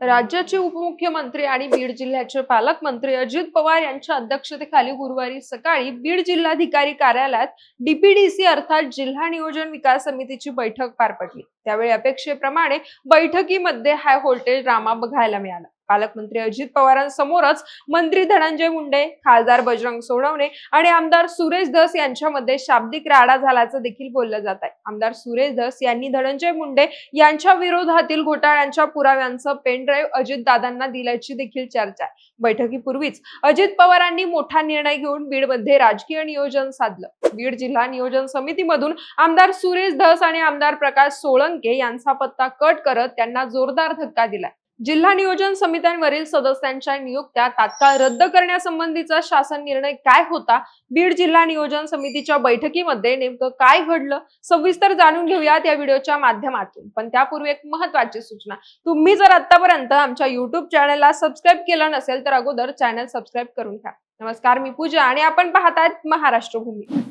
राज्याचे उपमुख्यमंत्री आणि बीड जिल्ह्याचे पालकमंत्री अजित पवार यांच्या अध्यक्षतेखाली गुरुवारी सकाळी बीड जिल्हाधिकारी कार्यालयात डीपीडीसी अर्थात जिल्हा नियोजन विकास समितीची बैठक पार पडली. त्यावेळी अपेक्षेप्रमाणे बैठकीमध्ये हाय व्होल्टेज ड्रामा बघायला मिळाला. पालकमंत्री अजित पवारांसमोरच मंत्री धनंजय मुंडे खासदार बजरंग सोनवणे आणि आमदार सुरेश धस यांच्यामध्ये शाब्दिक राडा झाल्याचं देखील बोललं जात आहे. आमदार सुरेश धस यांनी धनंजय मुंडे यांच्या विरोधातील घोटाळ्यांच्या पुराव्यांचं पेनड्राईव्ह अजित दादांना दिल्याची देखील चर्चा आहे. बैठकीपूर्वीच अजित पवारांनी मोठा निर्णय घेऊन बीडमध्ये राजकीय नियोजन साधलं. बीड जिल्हा नियोजन समितीमधून आमदार सुरेश धस आणि आमदार प्रकाश सोळंके यांचा पत्ता कट करत त्यांना जोरदार धक्का दिलाय जिल्हा नियोजन समित्यांवरील सदस्यांच्या नियुक्त्या तात्काळ रद्द करण्यासंबंधीचा शासन निर्णय काय होता? बीड जिल्हा नियोजन समितीच्या बैठकीमध्ये नेमकं काय घडलं? सविस्तर जाणून घेऊयात या व्हिडिओच्या माध्यमातून. पण त्यापूर्वी एक महत्वाची सूचना. तुम्ही जर आतापर्यंत आमच्या युट्यूब चॅनलला सबस्क्राईब केलं नसेल तर अगोदर चॅनल सबस्क्राईब करून घ्या. नमस्कार मी पूजा आणि आपण पाहतायत महाराष्ट्र भूमी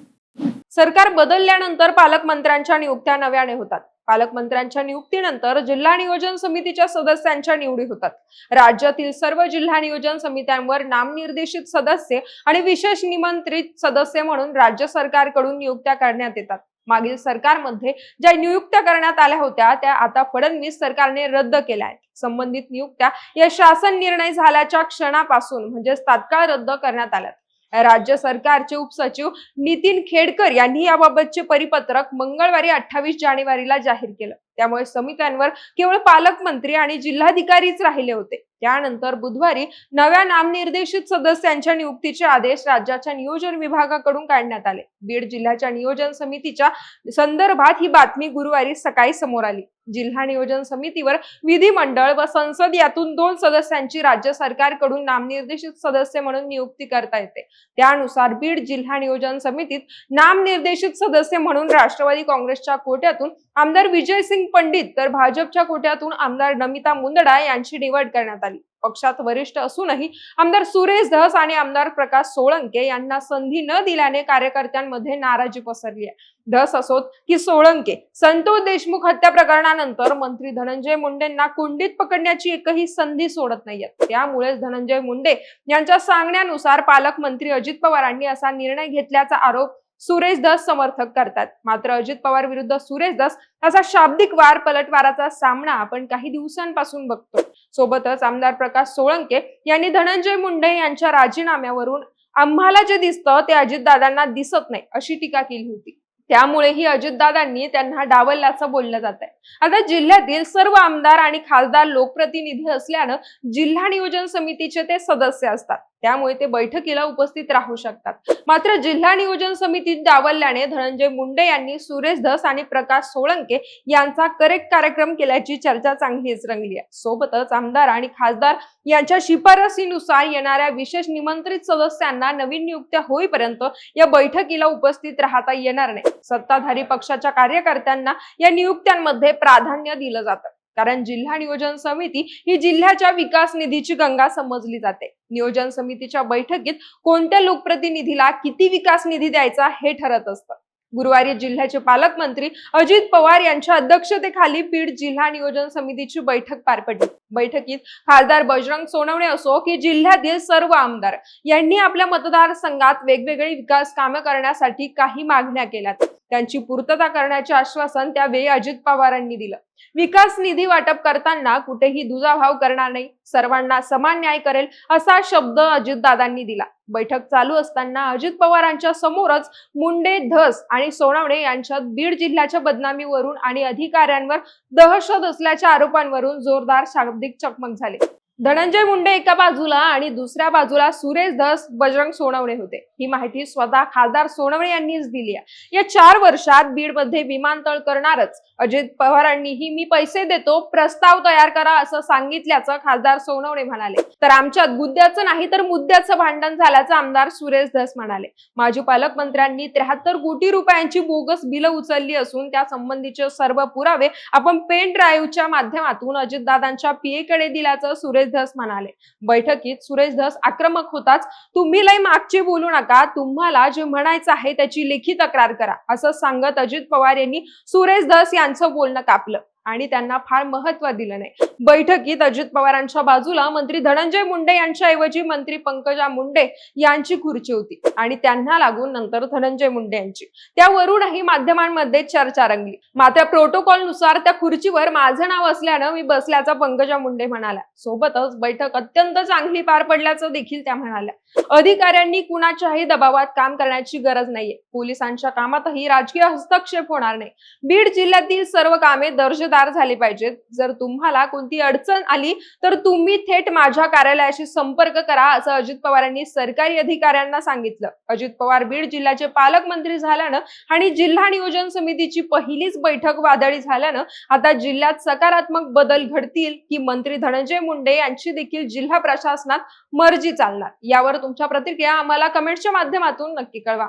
सरकार बदलल्यानंतर पालकमंत्र्यांच्या नियुक्त्या नव्याने होतात. पालकमंत्र्यांच्या नियुक्तीनंतर जिल्हा नियोजन समितीच्या सदस्यांच्या निवडी होतात. राज्यातील सर्व जिल्हा नियोजन समित्यांवर नामनिर्देशित सदस्य आणि विशेष निमंत्रित सदस्य म्हणून राज्य सरकारकडून नियुक्त्या करण्यात येतात. मागील सरकारमध्ये ज्या नियुक्त्या करण्यात आल्या होत्या त्या आता फडणवीस सरकारने रद्द केल्या आहेत. संबंधित नियुक्त्या या शासन निर्णय झाल्याच्या क्षणापासून म्हणजेच तात्काळ रद्द करण्यात आल्यात. राज्य सरकारचे उपसचिव नितीन खेडकर यांनी याबाबतचे परिपत्रक मंगळवारी अठ्ठावीस जानेवारीला जाहीर केलं. त्यामुळे समित्यांवर केवळ पालकमंत्री आणि जिल्हाधिकारीच राहिले होते. त्यानंतर बुधवारी नव्या नामनिर्देशित सदस्यांच्या नियुक्तीचे आदेश राज्याच्या नियोजन विभागाकडून काढण्यात आले. बीड जिल्ह्याच्या नियोजन समितीच्या संदर्भात ही बातमी गुरुवारी सकाळी समोर आली. जिल्हा नियोजन समितीवर विधिमंडळ व संसद यातून दोन सदस्यांची राज्य सरकारकडून नामनिर्देशित सदस्य म्हणून नियुक्ती करता येते. त्यानुसार बीड जिल्हा नियोजन समितीत नामनिर्देशित सदस्य म्हणून राष्ट्रवादी काँग्रेसच्या कोट्यातून आमदार विजयसिंग पंडित तर भाजपच्या कोट्यातून आमदार नमिता मुंदडा यांची निवड करण्यात आली. पक्षात वरिष्ठ असूनही आमदार सुरेश धस आणि आमदार प्रकाश सोळंके यांना संधी न दिल्याने कार्यकर्त्यांमध्ये नाराजी पसरली आहे. धस असोत की सोळंके संतोष देशमुख हत्या प्रकरणानंतर मंत्री धनंजय मुंडेंना कुंडीत पकडण्याची एकही संधी सोडत नाहीये त्यामुळेच धनंजय मुंडे यांच्या सांगण्यानुसार पालकमंत्री अजित पवारांनी असा निर्णय घेतल्याचा आरोप सुरेश दास समर्थक करतात. मात्र अजित पवार विरुद्ध सुरेश दास असा शाब्दिक वार पलटवाराचा सामना आपण काही दिवसांपासून बघतो सोबतच आमदार प्रकाश सोळंके यांनी धनंजय मुंडे यांच्या राजीनाम्यावरून आम्हाला जे दिसतं ते अजितदादांना दिसत नाही अशी टीका केली होती. त्यामुळेही अजितदादांनी त्यांना डावलल्याचं बोललं जात आहे आता जिल्ह्यातील सर्व आमदार आणि खासदार लोकप्रतिनिधी असल्यानं जिल्हा नियोजन समितीचे ते सदस्य असतात. त्यामुळे ते बैठकीला उपस्थित राहू शकतात. मात्र जिल्हा नियोजन समितीत डावलल्याने धनंजय मुंडे यांनी सुरेश धस आणि प्रकाश सोळंके यांचा करेक्ट कार्यक्रम केल्याची चर्चा चांगलीच रंगली आहे. सोबतच आमदार आणि खासदार यांच्या शिफारसीनुसार येणाऱ्या विशेष निमंत्रित सदस्यांना नवीन नियुक्त्या होईपर्यंत या बैठकीला उपस्थित राहता येणार नाही. सत्ताधारी पक्षाच्या कार्यकर्त्यांना या नियुक्त्यांमध्ये प्राधान्य दिलं जातं. कारण जिल्हा नियोजन समिती ही जिल्ह्याच्या विकास निधीची गंगा समजली जाते. नियोजन समितीच्या बैठकीत कोणत्या लोकप्रतिनिधीला किती विकास निधी द्यायचा हे ठरत असतं. गुरुवारी जिल्ह्याचे पालकमंत्री अजित पवार यांच्या अध्यक्षतेखाली बीड जिल्हा नियोजन समितीची बैठक पार पडली. बैठकीत खासदार बजरंग सोनवणे असो की जिल्ह्यातील सर्व आमदार यांनी आपल्या मतदारसंघात वेगवेगळी विकास कामे करण्यासाठी काही मागण्या केल्यात. त्यांची पूर्तता करण्याचे आश्वासन त्यावेळी अजित पवारांनी दिलं. विकास निधी वाटप करताना कुठेही दुजाभाव करणार नाही. सर्वांना समान न्याय करेल असा शब्द अजितदादांनी दिला. बैठक चालू असताना अजित पवारांच्या समोरच मुंडे धस आणि सोनवणे यांच्यात बीड जिल्ह्याच्या बदनामीवरून आणि अधिकाऱ्यांवर दहशत असल्याच्या आरोपांवरून जोरदार शाब्दिक चकमक झाली. धनंजय मुंडे एका बाजूला आणि दुसऱ्या बाजूला सुरेश धस बजरंग सोनवणे होते. ही माहिती स्वतः खासदार सोनवणे यांनीच दिली आहे. या चार वर्षात बीडमध्ये विमानतळ करणारच अजित पवारांनीही मी पैसे देतो प्रस्ताव तयार करा असं सांगितल्याचं खासदार सोनवणे म्हणाले. तर आमच्यात गुद्द्याचं नाही तर मुद्द्याचं भांडण झाल्याचं आमदार सुरेश धस म्हणाले. माजी पालकमंत्र्यांनी त्र्याहत्तर कोटी रुपयांची बोगस बिलं उचलली असून त्या संबंधीचे सर्व पुरावे आपण पेन ड्राईव्हच्या माध्यमातून अजितदादांच्या पीएकडे दिल्याचं सुरेश धस म्हणाले. बैठकीत सुरेश धस आक्रमक होताच. तुम्ही लय मागचे बोलू नका. तुम्हाला जे म्हणायचं आहे त्याची लेखी तक्रार करा. असं सांगत अजित पवार यांनी सुरेश धस यांचं बोलणं कापलं. आणि त्यांना फार महत्त्व दिलं नाही. बैठकीत अजित पवारांच्या बाजूला मंत्री धनंजय मुंडे यांच्या ऐवजी मंत्री पंकजा मुंडे यांची खुर्ची होती आणि त्यांना लागून नंतर धनंजय मुंडे यांची. त्यावरूनही माध्यमांमध्ये चर्चा रंगली. मात्र प्रोटोकॉलनुसार त्या खुर्चीवर माझं नाव असल्यानं मी बसल्याचं पंकजा मुंडे म्हणाल्या. सोबतच बैठक अत्यंत चांगली पार पडल्याचं देखील त्या म्हणाल्या. अधिकाऱ्यांनी कुणाच्याही दबावात काम करण्याची गरज नाहीये. पोलिसांच्या कामातही राजकीय हस्तक्षेप होणार नाही. बीड जिल्ह्यातील सर्व कामे दर्जेदार झाली पाहिजेत. जर तुम्हाला कोणती अडचण आली तर तुम्ही थेट माझ्या कार्यालयाशी संपर्क करा असं अजित पवार यांनी सरकारी अधिकाऱ्यांना सांगितलं. अजित पवार बीड जिल्ह्याचे पालकमंत्री झाल्यानं आणि जिल्हा नियोजन समितीची पहिलीच बैठक वादळी झाल्यानं आता जिल्ह्यात सकारात्मक बदल घडतील की मंत्री धनंजय मुंडे यांची देखील जिल्हा प्रशासनात मर्जी चालणार. यावर तुमच्या प्रतिक्रिया आम्हाला कमेंटच्या माध्यमातून नक्की कळवा.